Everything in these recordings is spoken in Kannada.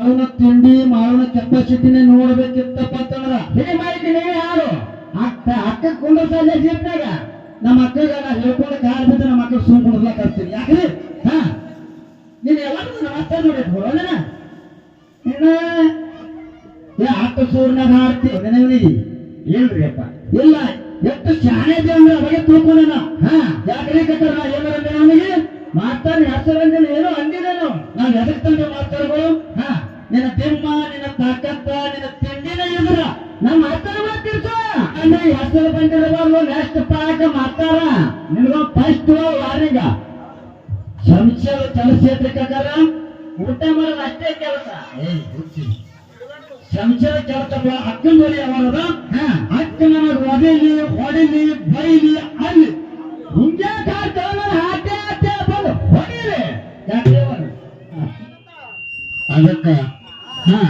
ಮಾವಿನ ತಿಂಡಿ ಮಾವಿನ ಕೆಪಾಸಿಟಿನೇ ನೋಡ್ಬೇಕಿತ್ತಪ್ಪ ಅಂತಂದ್ರ. ಹೇ ಮಾಹಿತಿ ನೀವೇ ಯಾರು? ಅಕ್ಕ ಅಕ್ಕ ಕುಂದ್ರಸಲ್ಲೇ ಜೀಪ್ನಾಗ ನಮ್ಮ ಅಕ್ಕಗ ನಾ ಹೇಳ್ಕೊಳಕ್ ಬಿದ್ದು ನಮ್ಮ ಅಕ್ಕ ಸುಮ್ ಕುಡ್ಲಕ್ ಹಚ್ತೀನಿ ಯಾಕ್ರಿ? ಹಾ? ನೀನ್ ಎಲ್ಲ ನಮಸ್ತೆ ನೋಡಿ ಬರೋಣ ಇನ್ನ ಏ ಅಕ್ಕ ಸೂರ್ನಾಗ ಹಾಡ್ತಿ ನೆನವಿನಿಗೆ ಇಲ್ರಿ ಅಪ್ಪ. ಇಲ್ಲ. ಎಷ್ಟು ಶಾಣೆ ಇದೆ ಅಂದ್ರೆ ಅವಾಗ ತಿಳ್ಕೊಂಡೇನ? ಹಾ? ಯಾಕ್ರಿ ಕಟ್ಟರ ಏನಾರ ಅವನಿಗೆ? ಮಾತಾಡಿ ಹೆಸರಂದಿಲ್ಲ ಏನೋ ಅಂದಿದ್ದೇನು ನಾನು ಎದಕ್ ತಂದೆ ಮಾತಾಡ್ಗಳು ಹಾ ನಿನ್ನ ದಿಮ್ಮ ನಿನ್ನ ತಾಕತ್ತ, ನಿನ್ನ ತಿಂಡಿನ ಎದುರ ನಮ್ಮ ಮಾತಾಡ ತಿರ್ಸ. ಅಂದ್ರೆ ಹೆಸರು ಬಂದಿರಬಾರ್ದು ನೆಕ್ಸ್ಟ್ ಪಾಕ ಮಾಡ್ತಾರ. ನಿಮ್ಗ ಫಸ್ಟ್ ವಾರಿಗ ಸಂಶಯ ಚಲಚೇತ್ರಕಾರ ಊಟ ಮಾಡೋದು ಅಷ್ಟೇ ಕೆಲಸ. ಸಂಶಯ ಕೆಲಸ ಅಕ್ಕನ ಬಳಿ ಅವರದ ಅಕ್ಕ ನನಗ ಒದೆಲಿ ಹೊಡಿಲಿ, ಬೈಲಿ, ಅಲ್ಲಿ. ಹಿಂಗೆ ಕಾಡ್ತಾವ ಹಾಟೆ ಹಾಟೆ ಬಂದು ಹೊಡಿಲಿ. ಯಾಕೆ ಹಾ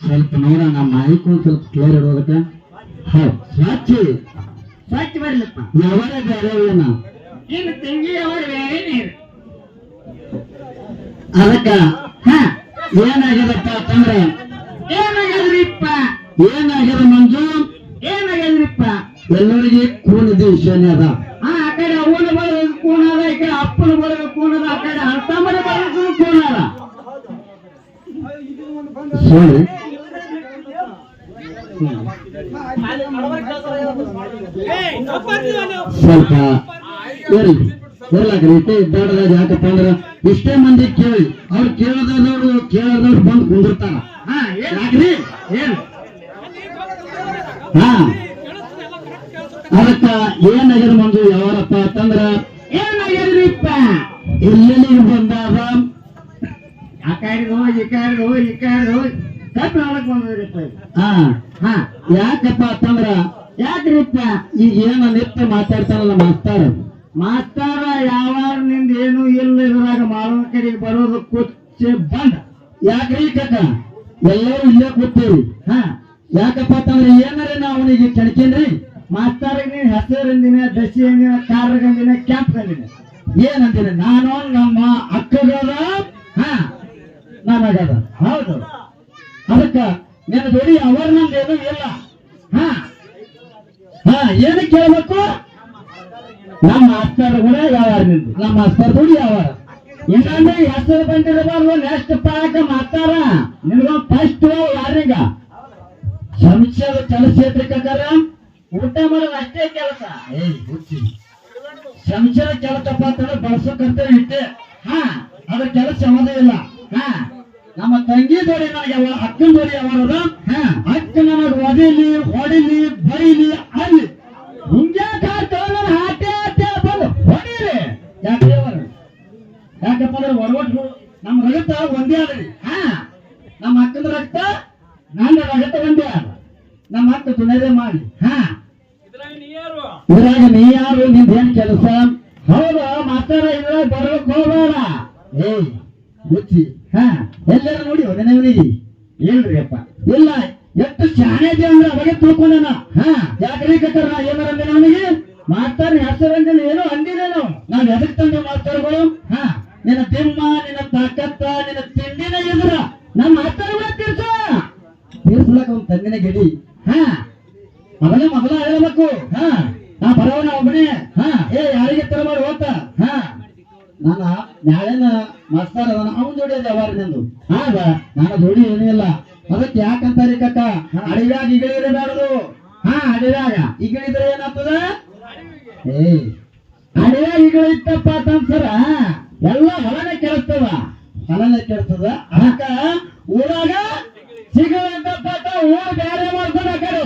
ಸ್ವಲ್ಪ ನೋಡೋಣ ಮೈಕ್ ಒಂದ್ ಸ್ವಲ್ಪ ಕ್ಲಿಯರ್ ಇಡೋದಕ್ಕೆ ಹೌದು. ಸಾಕ್ಷಿ. ಸ್ವಚ್ಛ ಬರ್ಲಪ್ಪ. ಯಾವರೇ ಬೇರೆ ಏನ ಇನ್ನು ತಂಗಿ ಅವರು ಬೇರೆ ನೀರು. ಅದಕ್ಕ ಹಾ. ಏನಾಗ್ಯದಪ್ಪ ಅಂತಂದ್ರೆ ಏನಾಗದ್ರಿಪ್ಪ? ಏನಾಗ್ಯದ ಮಂಜು? ಏನಾಗದ್ರಿಪ್ಪ? ಎಲ್ಲರಿಗೆ ಕೂನಿದೆ ವಿಷಯನೇ ಅದ. ಆ ಆ ಕಡೆ ಅವನ ಬರೋದು ಕೂನದ ಈ ಕಡೆ ಅಪ್ಪನ ಬರೋದು ಕೂನದ ಆ ಕಡೆ ಅರ್ಥಮ್ಮನ ಬರೋದು ಕೂನದ ಸೋಳಿ ಸ್ವಲ್ಪ ಹೇಳಿ. ಇರ್ಲಾಕ್ರಿ ಇಷ್ಟೇ ಇದ್ದಾಡದಾಗ ಯಾಕಪ್ಪ ಅಂದ್ರ ಇಷ್ಟೇ ಮಂದಿ ಕೇಳಿ. ಅವ್ರು ಕೇಳದವ್ರು ಕೇಳದವ್ರು ಬಂದು ಕುಂದಿರ್ತಾರ. ಯಾಕ್ರಿ? ಏನ್ ಹಾ. ಅದಕ್ಕ ಏನಾಗ್ಯದ ಮಂಜು ಯಾವಾರಪ್ಪ ಅಂತಂದ್ರ ಇಲ್ಲಿ ಎಲ್ಲೆಲ್ಲಿ ಬಂದಾಗ ಆ ಈ ಬಂದ್ರಿಪ್ಪ. ಹಾ. ಹಾ. ಯಾಕಪ್ಪ ಅಂತಂದ್ರ ಯಾಕ್ರಿಪ್ಪ ಈಗ ಏನ ನಿತ್ಯ ಮಾತಾಡ್ತಾರಲ್ಲ ಮಾಸ್ತಾರ? ಮಾಸ್ತಾರ ಯಾವಾಗ ನಿಂದ ಏನು ಇಲ್ಲ ಇದ್ರಾಗ ಮಾಡೋ ಕಡೆಗೆ ಬರೋದು ಕುಚ್ಚೆ ಬಂದ. ಯಾಕ್ರಿ ಕಕ್ಕ? ಎಲ್ಲರೂ ಇಲ್ಲೇ ಕೂತೀವಿ ಹಾ. ಯಾಕಪ್ಪ ಅಂತಂದ್ರೆ ಏನಾರ ನಾವು ಅವನಿಗೆ ಕೆಣಕೇನ್ರಿ? ಮಾಸ್ತರಿಗೆ ನೀನ್ ಹೆಸರಿಂದಿನ ದಸಿ ಕಾರ್ಗಂದಿನ ಕಾರ್ ಗಂದಿನ ಕ್ಯಾಂಪ್ ಗಂದಿನ ಏನಂತೀನಿ ನಾನು ನಮ್ಮ ಅಕ್ಕಗದ ಹಾ ನನಗದ ಹೌದು. ಅದಕ್ಕ ನಿನ್ನ ಜೋಡಿ ಅವರ್ ನಮ್ದು ಏನೂ ಇಲ್ಲ. ಹಾ. ಹಾ, ಏನು ಕೇಳ್ಬೇಕು? ನಮ್ಮ ಅಸ್ತರ ಕೂಡ ಯಾವಾರ ನಿಂದು? ನಮ್ಮ ಅಸ್ತರ ಜೋಡಿ ಯಾವಾರ ಇನ್ನೊಂದು ಹೆಸರು ಬಂದಿರಬಾರ್ದು ನೆಕ್ಸ್ಟ್ ಪಾಕ ಮಾತಾರ ನಿನ್ಗ ಫಸ್ಟ್ ಯಾರಿಗ? ಸಂಶಯದ ಚಲಚೇತ್ರಕಾರ ಊಟ ಮಾಡೋದು ಅಷ್ಟೇ ಕೆಲಸ. ಏಯ್, ಹುಚ್ಚಿ. ಸಂಶಯ ಕೆಲಸಪ್ಪ ಅಂತಂದ್ರೆ ಬಳಸೋಕಂತ ಇಟ್ಟೆ. ಹಾ, ಅದ್ರ ಕೆಲಸ ಯಾವುದೂ ಇಲ್ಲ. ಹಾ. ನಮ್ಮ ತಂಗಿ ದೊರೆ ನನಗೆ ಅಕ್ಕನ ದೊರೆ ಅವರದ ಹಾ. ಅಕ್ಕ ನನಗೆ ಒದಿಲಿ ಹೊಡಿಲಿ ಬೈಲಿ ಅಲ್ಲಿ ಹಿಂಗೆ ಕಾಡ್ತಾವ ಹಾಟೆ ಹಾಟೆ ಬಂದು ಹೊಡೀರಿ. ಯಾಕೆ ಅವರು ಯಾಕಪ್ಪ ಅಂದ್ರೆ ಒಡವಟ್ಟು ನಮ್ಮ ರಗತ ಒಂದೇ ಆದ್ರಿ ಹಾ. ನಮ್ಮ ಅಕ್ಕನ ರಕ್ತ ನನ್ನ ರಗತ ಒಂದೇ ಆದ ನಮ್ಮ ಅಕ್ಕ ದುನಿಯದೇ ಮಾಡಿ. ಹಾ. ಇದ್ರಾಗ ನೀ ಯಾರು? ನಿಂದ ಏನ್ ಕೆಲಸ? ಹೌದಾ? ಮಾತಾಡ ಇದ್ರಾಗ ಬರ್ಬೇಕು ಹೋಗೋಣ ಏಯ್ ಹುಚ್ಚಿ ಹಾ ಎಲ್ಲರೂ ನೋಡಿ ಒದನೆಯವನಿಗೆ ಇಲ್ರಿ ಅಪ್ಪ. ಇಲ್ಲ ಎಷ್ಟು ಇದೆ ಅಂದ್ರೆ ಅವಾಗೆ ತಿಳ್ಕೊಂಡನ ಹಾ. ಯಾಕ್ರಿ ಕಟ್ಟರ ನಾ ಏನಾರ ಅವನಿಗೆ? ಮಾತಾಡಿ ಹೆಸರಂದಿಲ್ಲ ಏನೋ ಅಂದಿರೇನು ನಾವ್. ಎದಕ್ ತಂದ ಮಾತಾಡ್ಗಳು ಹಾ. ನಿನ್ನ ದಿಮ್ಮ ನಿನ್ನ ತಾಕತ್ತ ನಿನ್ನ ತಿಂಡಿನ ಎದುರ. ನಮ್ಮ ಮಾತಾಡ ತಿರ್ಸ. ತೀರ್ಸ್ಲಕ್ಕ ಅವ್ನ ತಂದಿನ ಗೆಡಿ. ಹಾ. ಅವನೇ ಮಗಳ ಹೇಳ್ಬೇಕು. ಹಾ. ನಾ ಬರೋಣ ಒಬ್ಬನೇ. ಹಾ. ಏ ಯಾರಿಗೆ ಮಾಡಿ ಓತ ಹಾ. ನಾನು ನಾಳೆನ ಮಾಸ್ತಾರ ಅದನ್ನ ಅವನ್ ಜೋಡಿ ಅದ ನಿಂದು ಹಾಗ ನಾನು ಜೋಡಿ ಏನೂ ಇಲ್ಲ. ಅದಕ್ಕೆ ಯಾಕಂತಾರೆ ಕಕ್ಕ? ಅಡಿವ್ಯಾಗ ಇಗಳಿರಬಾರದು ಹಾ, ಅಡಿದಾಗ. ಇಗಳಿದ್ರೆ ಏನಾಗ್ತದ? ಏಯ್, ಅಡಿದಾಗ ಈಗ ಇತ್ತಪ್ಪ ಅಂತಂದ್ರ ಎಲ್ಲ ಹೊಲನೆ ಕೆಳಸ್ತದ ಹೊಲನೆ ಕೆಡ್ತದ ಅದಕ್ಕ ಊರಾಗ ಸಿಗುವಂತ ಊರ್ ಬ್ಯಾರೆ ಮಾಡ್ಕೊಂಡ ಆ ಕಡೆ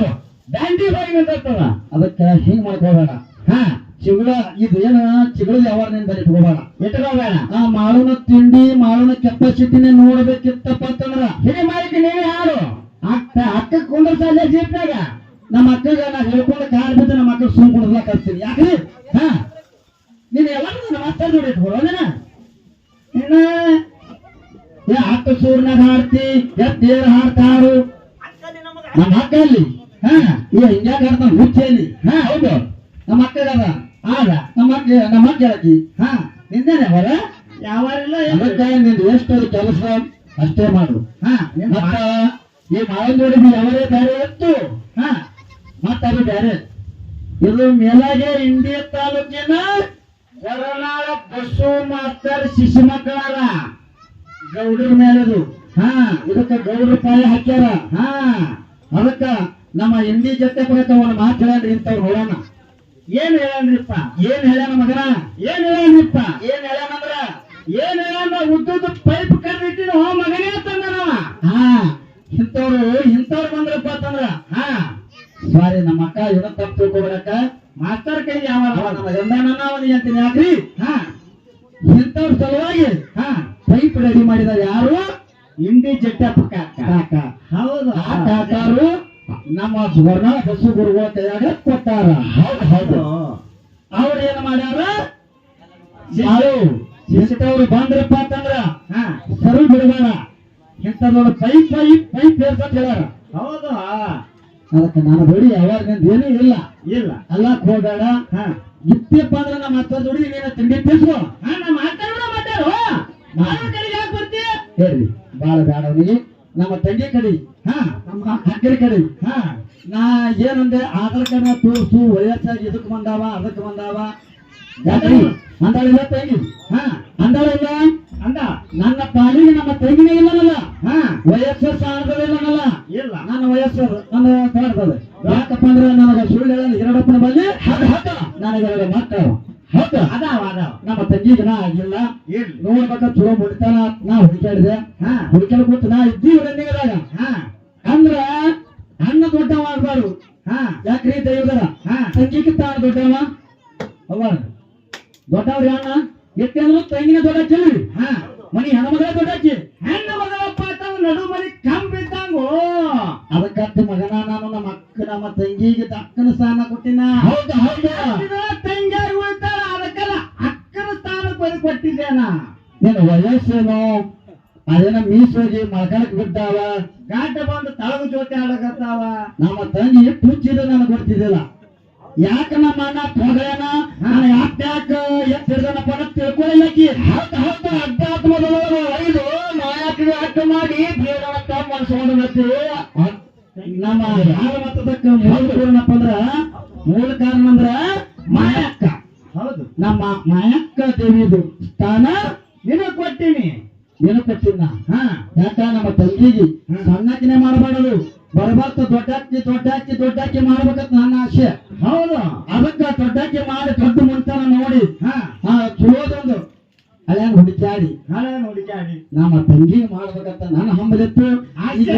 ದಾಂಡಿ ಬಾಯಿ ನಿಂತಿರ್ತದ ಅದಕ್ಕೆ ಹಿಂಗ್ ಮಾಡ್ಕೋಬೇಡ ಹಾ. ಚಿಗುಳ ಇದು ಏನ? ಚಿಗುಳ ಯಾವಾರನಿಂದ ಇಟ್ಕೋಬೇಡ ಇಟ್ಕೋಬೇಡ ಆ ಮಾಳುನ ತಿಂಡಿ ಮಾಳುನ ಕೆಪಾಸಿಟಿನೇ ನೋಡ್ಬೇಕಿತ್ತಪ್ಪ ಅಂತಂದ್ರ. ಹಿರಿ ಮಾಹಿತಿ ನೀವೇ ಯಾರು ಅಕ್ಕ ಅಕ್ಕ ಕುಂದ್ರಸಲ್ಲೇ ಜೀಪ್ನಾಗ ನಮ್ಮ ಅಕ್ಕಗ ನಾ ಹೇಳ್ಕೊಂಡು ಕಾರ್ ಬಿದ್ದು ನಮ್ಮ ಅಕ್ಕ ಸುಮ್ ಕುಡ್ಲಕ್ ಹಚ್ತೀನಿ ಯಾಕ್ರಿ ಹಾ? ನೀನ್ ಎಲ್ಲ ನಮ್ಮ ಮಾಸ್ಟರ್ ನೋಡಿ ಇಟ್ಕೊಳ್ಳೋಣ ಇನ್ನ? ಏ ಅಕ್ಕ ಸೂರ್ನಾಗ ಹಾಡ್ತಿ ಎದ್ದೇರ್ ಹಾಡ್ತಾರು ನಮ್ಮ ಅಕ್ಕ ಅಲ್ಲಿ. ಹಾ. ಏ ಹಿಂಗ್ಯಾಗ ಹಾಡ್ತಾನ ಹುಚ್ಚೇಲಿ ಹಾ ಹೌದು. ನಮ್ಮ ಅಕ್ಕಗದ ಆಗ ನಮ್ಮ ನಮ್ಮ ಹೇಳಕಿ ಹಾ ನಿಂದೇನೆ ಅವರ? ಅದಕ್ಕೆ ನಿಂದು ಎಷ್ಟು ಕೆಲಸ ಅಷ್ಟೇ ಮಾಡು ಹಾ ಮತ್ತ ಈ ಮಾವಂದೋಡಿಗೆ ಅವರೇ ಬೇರೆ ಇತ್ತು. ಹಾ ಮತ್ತ ಅದು ಬೇರೆ. ಇದು ಮೇಲಾಗೆ ಇಂಡಿಯ ತಾಲೂಕಿನ ಹೊರನಾಳ ಬಸ್ಸು ಮಾಸ್ತರ್ ಶಿಶು ಮಕ್ಕಳಾರ ಗೌಡ್ರ ಮೇಲದು. ಹಾ ಇದಕ್ಕ ಗೌಡ್ರ ಪಾಯ ಹಾಕ್ಯಾರ. ಹಾ ಅದಕ್ಕ ನಮ್ಮ ಹಿಂದಿ ಜೊತೆ ಪ್ರಯತ್ನ ಒಂದು ಮಾತು ಹೇಳ್ರಿ ಇಂಥವ್ರು ನೋಡೋಣ. ಏನ್ ಹೇಳನ್ರಿಪ್ಪ? ಏನ್ ಹೇಳ್ಯಾನ ಮಗನ? ಏನ್ ಹೇಳನ್ರಿಪ್ಪ? ಏನ್ ಹೇಳ್ಯಾನಂದ್ರ ಏನ್ ಹೇಳಂದ್ರ ಉದ್ದದ ಪೈಪ್ ಕರ್ದಿಟ್ಟಿನ ಹೋ ಮಗನೇ ತಂದನ. ಹಾ. ಇಂಥವ್ರು ಇಂಥವ್ರು ಬಂದ್ರಪ್ಪ ಅಂತಂದ್ರ? ಹಾ. ಸಾರಿ ನಮ್ಮ ಅಕ್ಕ ಏನೋ ತಪ್ಪು ತಿಳ್ಕೊಬೇಡಕ್ಕ. ಮಾಸ್ತರ್ ಕೈ ಯಾವ ನಮ್ಮ ಗಂಧನನ್ನ ಅವನಿಗೆ ಅಂತೀನಿ ಯಾಕ್ರಿ? ಹಾ. ಇಂಥವ್ರ ಸಲುವಾಗಿ ಹಾ. ಪೈಪ್ ರೆಡಿ ಮಾಡಿದ ಯಾರು? ಇಂಡಿ ಜಟ್ಟಪ್ಪ ಕಾಕ. ಹೌದು. ಆ ಕಾಕಾರು ನಮ್ಮ ಸ್ವರ್ಣ ಬಸ್ಸು ಗುರುಗಳ ಕೈಯಾಗ ಕೊಟ್ಟಾರ. ಹೌದು ಹೌದು. ಮಾಡ್ಯಾರ? ಯಾರು? ಶಿಸ್ತವ್ರು ಬಂದ್ರಪ್ಪ ಅಂತಂದ್ರ ಹಾ. ಸರು ಬಿಡಬೇಡ. ಇಂಥದೊಂದು ಪೈಪ್ ಪೈಪ್ ಪೈಪ್ ಅಂತ ಹೇಳ್ಯಾರ. ಹೌದು? ಅದಕ್ಕೆ ನಾನು ಬಡಿ ಯಾವಾಗ ನಿಂದ ಏನೂ ಇಲ್ಲ. ಇಲ್ಲ. ಅಲ್ಲ ಹೋಗಬೇಡ. ಹಾ. ಇತ್ತಪ್ಪ ಅಂದ್ರೆ ನಮ್ಮ ಅತ್ತ ದುಡಿ ನೀನು ತಿಂಡಿ ತಿಳ್ಸು ಹಾ ನಮ್ಮ ಮಾತಾಡು ಕಡೆಗೆ ಯಾಕೆ ಬರ್ತೀಯ? ಹೇಳಿ ಬಾಳ ಬೇಡ ಅವನಿಗೆ. ನಮ್ಮ ತಂಗಿ ಕಡೆ ಹಾ. ನಮ್ಮ ಅಕ್ಕನ ಕಡೆ. ಹಾ. ನಾ ಏನಂದೆ ಆಧಾರ್ ಕಾರ್ಡ್ ತೋರಿಸು ವಯಸ್ಸಾಗಿ ಇದಕ್ ಬಂದಾವ ಅದಕ್ ಬಂದಾವ. ಯಾಕ್ರಿ? ಅಂದಾಳಿಲ್ಲ ತಂಗಿ ಹಾ ಅಂದಾಳಿಲ್ಲ? ಅಂದ. ನನ್ನ ಪಾಲಿಗೆ ನಮ್ಮ ತಂಗಿನೇ ಇಲ್ಲನಲ್ಲ ಹಾ. ವಯಸ್ಸು ಸಾಣದಲ್ಲ ಇಲ್ಲ. ನನ್ನ ವಯಸ್ಸು ನನ್ನ ಕಾಡ್ತದೆ ಯಾಕಪ್ಪ ಅಂದ್ರೆ ನನಗೆ ಸುಳ್ಳು ಹೇಳಲ್ಲ ಎರಡಪ್ಪನ ಬಲ್ಲಿ ನನಗೆ ಎರಡು ಮಕ್ಕಳು ಹೌದು ಅದಾವ ಅದಾವ. ನಮ್ಮ ತಂಗಿಗೆ ನಾ ಆಗಿಲ್ಲ. ನೋಡ್ಬೇಕ ಚಲೋ ಮುಡಿತಾನ ನಾ ಹುಡುಕಾಡಿದೆ ಹಾ. ಹುಡುಕಾಡ ಕೂತು ನಾ ಇದ್ದೀವಿ ರನ್ನಿಂಗದಾಗ ಹಾ. ಅಂದ್ರ ಅಣ್ಣ ದೊಡ್ಡವ ಆಗ್ಬಾರ್ದು. ಹಾ. ಯಾಕ್ರಿ ದೈವದರ ಹಾ. ತಂಗಿಗೆ ತಾನು ದೊಡ್ಡವ? ಅವ ದೊಡ್ಡವ್ರಿ ಅಣ್ಣ ಎತ್ತಂದ್ರು ತಂಗಿನ ದೊಡ್ಡ ಚೆಲ್ಲಿ ಹಾ ಮನಿ ಹೆಣ್ಮಗಳ ದೊಡ್ಡಕ್ಕಿ ಹೆಣ್ಣು ಮಗಳಪ್ಪ ಅಂತಂದ್ರೆ ನಡು ಮನಿ ಕಂಬಿದ್ದಂಗು ಅದಕ್ಕಂತ ಮಗನ ನಾನು ನಮ್ಮ ಅಕ್ಕ ನಮ್ಮ ತಂಗಿಗೆ ಅಕ್ಕನ ಸ್ಥಾನ ಕೊಟ್ಟಿನ. ಹೌದು ಹೌದು. ತಂಗಿಯಾಗಿ ಉಳಿತಾಳ ಅದಕ್ಕೆಲ್ಲ ಅಕ್ಕನ ಸ್ಥಾನ ಬರೀ ಕೊಟ್ಟಿದ್ದೇನ. ನೀನು ವಯಸ್ಸೇನು? ಅದೇನ ಮೀಸೋಗಿ ಮಗನಕ್ ಬಿದ್ದಾವ? ಗಾಟ ಬಂದು ತಳಗು ಜೊತೆ ಆಡಕತ್ತಾವ. ನಮ್ಮ ತಂಗಿ ಪುಚ್ಚಿದ ನನಗೆ ಗೊತ್ತಿದ್ದಿಲ್ಲ ಯಾಕ ನಮ್ಮ ಅಣ್ಣ ತೊಗಲೇನ ನಾನು ಯಾಕ್ಯಾಕ ಎತ್ ಹಿಡ್ದನಪ್ಪ ಅಂತ ತಿಳ್ಕೊಳ್ಳಿ ಹೌದು ಹೌದು ಅಧ್ಯಾತ್ಮದೊಳಗೆ ಐದು ನಾಯಕರು ಅಡ್ಡ ಮಾಡಿ ಬೇಡವತ್ತ ಮನಸ್ಸು ಬರ್ತೀವಿ ನಮ್ಮ ಯಾರ ಮತದಕ್ಕ ಮೂಲ ಏನಪ್ಪ ಅಂದ್ರ ಮೂಲ ಕಾರಣ ಅಂದ್ರ ಮಾಯಕ್ಕ. ಹೌದು. ನಮ್ಮ ಮಾಯಕ್ಕ ದೇವಿದು ಸ್ಥಾನ ನಿನಗ್ ಕೊಟ್ಟಿನಿ. ನಿನಗ್ ಕೊಟ್ಟಿನ ಹಾ. ಯಾಕ ನಮ್ಮ ತಂಗಿಗೆ ಸಣ್ಣಕಿನೇ ಮಾಡಬಾರದು. ಬರಬಾರ್ದು ದೊಡ್ಡಾಕಿ ದೊಡ್ಡಾಕಿ ದೊಡ್ಡಾಕಿ ಮಾಡ್ಬೇಕಂತ ನನ್ನ ಆಸೆ. ಹೌದು. ಅದಕ್ಕ ದೊಡ್ಡಕ್ಕಿ ಮಾಡಿ ದೊಡ್ಡ ಮುಂತಾನ ನೋಡಿ. ಹಾ. ಚಲೋದೊಂದು. ಹಳೆಯ ಹುಡುಕಾಡಿ ಹಳೆಯ ಹುಡುಕಾಡಿ ನಮ್ಮ ತಂಗಿ ಮಾಡ್ಬೇಕಂತ ನನ್ನ ಹಂಬಲಿತ್ತು ಈಗ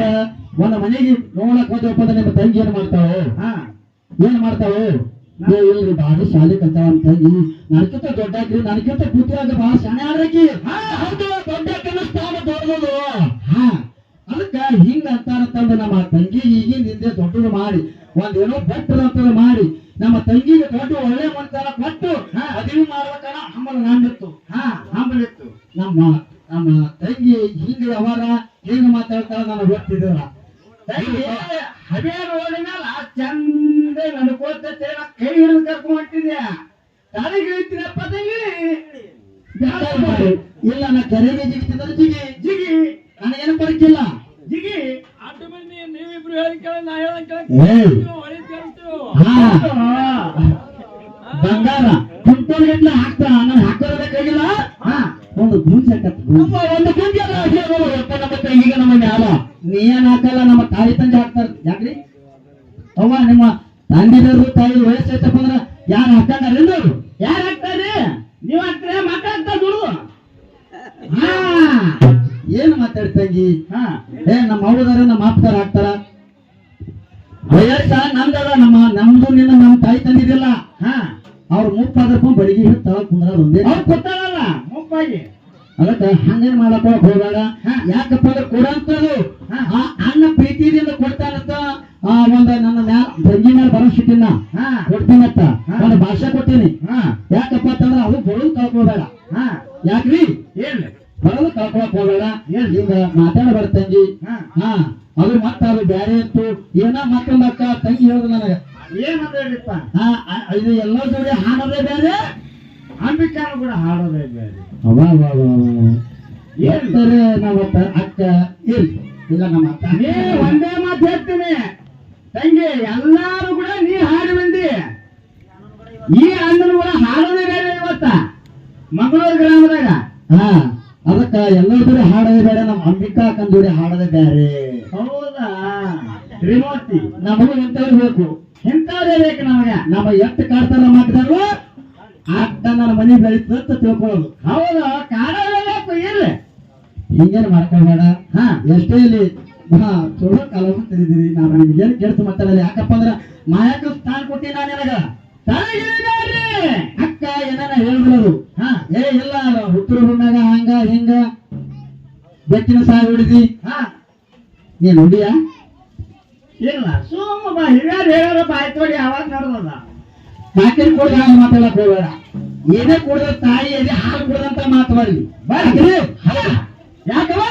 ಒಂದು ಮನೆಗೆ ನೋಡಕ್ ಹೋದಪ್ಪ ನಿಮ್ಮ ತಂಗಿ ಏನ್ ಮಾಡ್ತಾವೆ ಏನ್ ಮಾಡ್ತಾವೆ ಇಲ್ರಿ ಬಾರಿ ಶಾಲೆ ಕಲ್ತಾವ ನಮ್ಮ ತಂಗಿ. ನನಗಿಂತ ದೊಡ್ಡಾಕ್ರಿ ನನಗಿಂತ ಬುದ್ಧಿಯಾಗ ಬಹಳ ಶಾಣೆ ಆಡ್ರಕಿ ದೊಡ್ಡಕ್ಕಿನ ಸ್ಥಾನ ದೊಡ್ಡದು. ಹಾ. ಅದಕ್ಕ ಹಿಂಗ ಅಂತಾರ ತಂದು ನಮ್ಮ ತಂಗಿ ಈಗಿನ ಹಿಂದೆ ದೊಡ್ಡದು ಮಾಡಿ. ಒಂದೇನೋ ಅಂತ ಮಾಡಿ ನಮ್ಮ ತಂಗಿಗೆ ದೊಡ್ಡ ಒಳ್ಳೆ ಮನ್ಸನ ಕೊಟ್ಟು ಮದುವೆ ಮಾಡ್ಬೇಕನ ಹಂಬಲ ನಂದಿತ್ತು ಹಾ. ಹಂಬಲಿತ್ತು ನಮ್ಮ ನಮ್ಮ ತಂಗಿ ಹಿಂಗ ಅವರ ಹಿಂಗ ಮಾತಾಡ್ತಾರ ನನಗೆ ಗೊತ್ತಿದ್ದಿಲ್ಲ. ತಂಗಿ ಹರಿಯಾಣ ಓದಿನಲ್ಲ ಚಂದ ನಡ್ಕೋತೈತೆ ಕೈ ಹಿಡಿದು ಕರ್ಕೊಂಡ್ ಹೊಂಟಿದ್ಯಾ? ತಲೆಗೆ ಇಳ್ತೀನಪ್ಪ ತಂಗಿ? ಇಲ್ಲ ನಾ ಕರೆಗೆ ಜಿಗಿತಿದ್ರೆ ಜಿಗಿ. ಜಿಗಿ. ನನಗೇನು ಬರಕಿಲ್ಲ ಜಿಗಿ. ನೀವಿಬ್ರು ಹೇಳಿ ನಾ. ಬಂಗಾರ ಕುಂಟೋಲ್ ಗಟ್ಲೆ ಹಾಕ್ತಾ ನಾನು ಹಾಕೋದಕ್ಕಾಗಿಲ್ಲ ಒಂದು ಗುಂಜ್ ಹಾಕತ್. ಒಂದು ಗುಂಜ್ ಅಲ್ಲ ಹಾಕಿರೋದು ನಮ್ಮ ನಮ್ಮ ನೀ ಏನ್ ಹಾಕಲ್ಲ ನಮ್ಮ ತಾಯಿ ತಂದೆ ಹಾಕ್ತಾರ ಯಾಕ್ರಿ ಅವ್ವ ನಿಮ್ಮ ತಂದಿರೋರು ತಾಯಿ ವಯಸ್ಸೈತಪ್ಪ ಅಂದ್ರ ಯಾರು ಹಾಕ್ತಾರೆ ಅವ್ರು ಯಾರು ಹಾಕ್ತಾರ್ರಿ ನೀವ್ ಹಾಕ್ತಾರೆ ಮಕ್ಕಳ ಹಾಕ್ತಾರ ದುಡ್ಡು ಹಾ ಏನ್ ಮಾತಾಡ್ತಂಗಿ ಹಾ. ಏ ನಮ್ಮ ಅವ್ವದಾರ ನಮ್ಮ ಆಪ್ತಾರ ಆಗ್ತಾರ? ವಯಸ್ಸ ನಮ್ದದ ನಮ್ಮ ನಮ್ದು ನಿನ್ನ ನಮ್ಮ ತಾಯಿ ತಂದಿದಿಲ್ಲ ಹಾ. ಅವ್ರ ಮುಪ್ಪಾದ್ರಪ್ಪ ಬಡಿಗೆ ಹಿಡಿದು ತಳ ಕುಂದ್ರ ಒಂದೇ. ಅವ್ರು ಕೊಟ್ಟಾರಲ್ಲ ಮುಪ್ಪಾಗಿ ಅದಕ್ಕ ಹಂಗೇನ್ ಮಾಡಪ್ಪ ಹೋಗ್ಬೇಡ. ಯಾಕಪ್ಪ ಅಂದ್ರೆ ಕೊಡಂತದು ಆ ಅಣ್ಣ ಪ್ರೀತಿಯಿಂದ ಕೊಡ್ತಾನಂತ ಆ ಒಂದ ನನ್ನ ಮ್ಯಾಲ ತಂಗಿ ಮೇಲೆ ಬರಸಿಟ್ಟಿನ ಕೊಡ್ತೀನಂತ. ಒಂದು ಭಾಷೆ ಕೊಟ್ಟಿನಿ ಯಾಕಪ್ಪ ಅಂತಂದ್ರೆ ಅದು ಬರೋದು ಕಳ್ಕೊಬೇಡ. ಯಾಕ್ರಿ? ಕಳ್ಕೊಳಕ್ ಹೋಗ್ಬೇಡ. ಈಗ ಮಾತಾಡಬೇಡ ತಂಗಿ. ಹಾ. ಅದು ಮತ್ತ ಅದು ಬ್ಯಾರೆ ಇತ್ತು ಏನ ಮಕ್ಕಳ ಅಕ್ಕ ತಂಗಿ ನನಗ. ನನಗೆ ಏನಂದ್ರಿಪ್ಪ ಹಾ ಅ- ಇದು ಎಲ್ಲ ಜೋಡಿ ಹಾಡೋದೇ ಬೇರೆ? ಅಂಬಿಕಾರ ಕೂಡ ಹಾಡೋದೇ ಬೇರೆ. ಹೇಳ್ತಾರೆ ನಮ್ಮ ಅಕ್ಕ ಇರ್ಲಿ ಇಲ್ಲ ನಮ್ಮ ಅಕ್ಕ. ನೀ ಒಂದೇ ಮಾತು ಹೇಳ್ತೀನಿ. ತಂಗಿ ಎಲ್ಲಾರು ಕೂಡ ನೀ ಹಾಡಿ ಬಂದಿ ಈ ಅಣ್ಣನ ಕೂಡ ಹಾಡೋದೇ ಬೇರೆ ಇವತ್ತ. ಮಂಗಳೂರು ಗ್ರಾಮದಾಗ. ಹಾ. ಅದಕ್ಕ ಎಲ್ಲರ ಹಾಡದೆ ಬೇಡ ನಮ್ಮ ಅಂಬಿಕಾ ಕಂದೂರಿ ಹಾಡದೆ ಬೇರೆ ಹೌದಾ? ಶ್ರೀಮತಿ ನಮಗೂ ಎಂತ ಬೇಕು. ಇಂಥವ್ರೇ ಬೇಕು ನಮಗೆ. ನಮ್ಮ ಎಷ್ಟು ಕಾಡ್ತಾರ ಮಾತಾಡೋ ಆಗ್ತ ನನ್ನ ಮನೆ ಬೆಳೀತದ ಅಂತ ತಿಳ್ಕೊಳ್ಳೋದು. ಹೌದು? ಕಾಡೋದೇ ಬೇಕು ಇರ್ಲಿ. ಹಿಂಗೇನು ಮಾಡ್ಕೊಳ್ಬೇಡ ಹಾ. ಎಷ್ಟೇ ಇಲ್ಲಿ ಹಾ ಚಲೋ ಕಾಲ ತಿಳಿದಿರಿ ನಾನು ನಿಮ್ಗೆ ಏನು ಕೇಳ್ತು ಮಾತಾಡಲ್ಲ ಯಾಕಪ್ಪ ಅಂದ್ರೆ ಮಾಯಕ ಸ್ಥಾನ ಕೊಟ್ಟಿ ನಾನು ನಿನಗ. ಅಕ್ಕ ಏನಾರ ಹೇಳ್ಬಿಡೋದು ಹಾ ಏ ಇಲ್ಲ ಹುಟ್ಟರು ಹುಣ್ಣಾಗ ಹಂಗ ಹಿಂಗ. ಬೆಕ್ಕಿನ ಸಾಯ ಹೊಡಿದಿ. ಹಾ ನೀನ್ ಹುಡಿಯ ಇಲ್ಲ ಸುಮ್ಮ ಬಾ ಹಿರಿಯರು ಹೇಳೋರು ಬಾಯ್ ತೋಡಿ ಯಾವಾಗ ನಡೆದ ಮಾತಿನ ಕೂಡ ಹಾಗೆ ಮಾತಾಡಕ್ ಹೋಗ್ಬೇಡ. ಏನೇ ಕುಡ್ದ ತಾಯಿ ಅದೇ ಹಾಲು ಕುಡ್ದಂತ ಮಾತು ಬರ್ಲಿ. ಬರ್ಲಿ. ಯಾಕವ